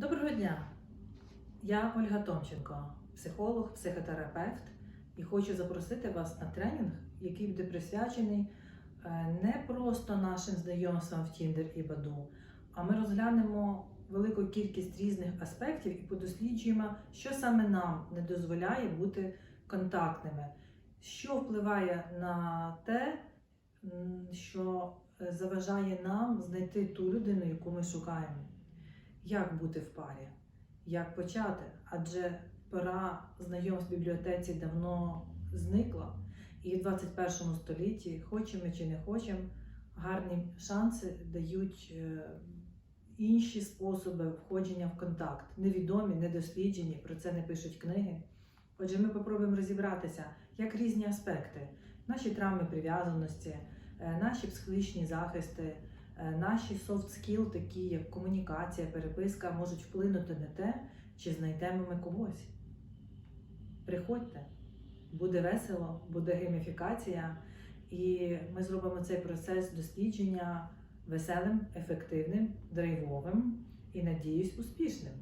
Доброго дня! Я Ольга Томченко, психолог, психотерапевт, і хочу запросити вас на тренінг, який буде присвячений е, не просто нашим знайомствам в Тіндер і Баду, а ми розглянемо велику кількість різних аспектів і подосліджуємо, що саме нам не дозволяє бути контактними, що впливає на те, що е, заважає нам знайти ту людину, яку ми шукаємо. Як бути в парі? Як почати? Адже пора знайомств в бібліотеці давно зникла, і в 21 столітті, хочемо чи не хочемо, гарні шанси дають е, інші способи входження в контакт. Невідомі, недосліджені, про це не пишуть книги. Отже, ми попробуємо розібратися, як різні аспекти, наші травми прив'язаності, е, наші психологічні захисти, наші soft skill, такі як комунікація, переписка, можуть вплинути на те, чи знайдемо ми когось. Приходьте, буде весело, буде гейміфікація, і ми зробимо цей процес дослідження веселим, ефективним, драйвовим і, надіюсь, успішним.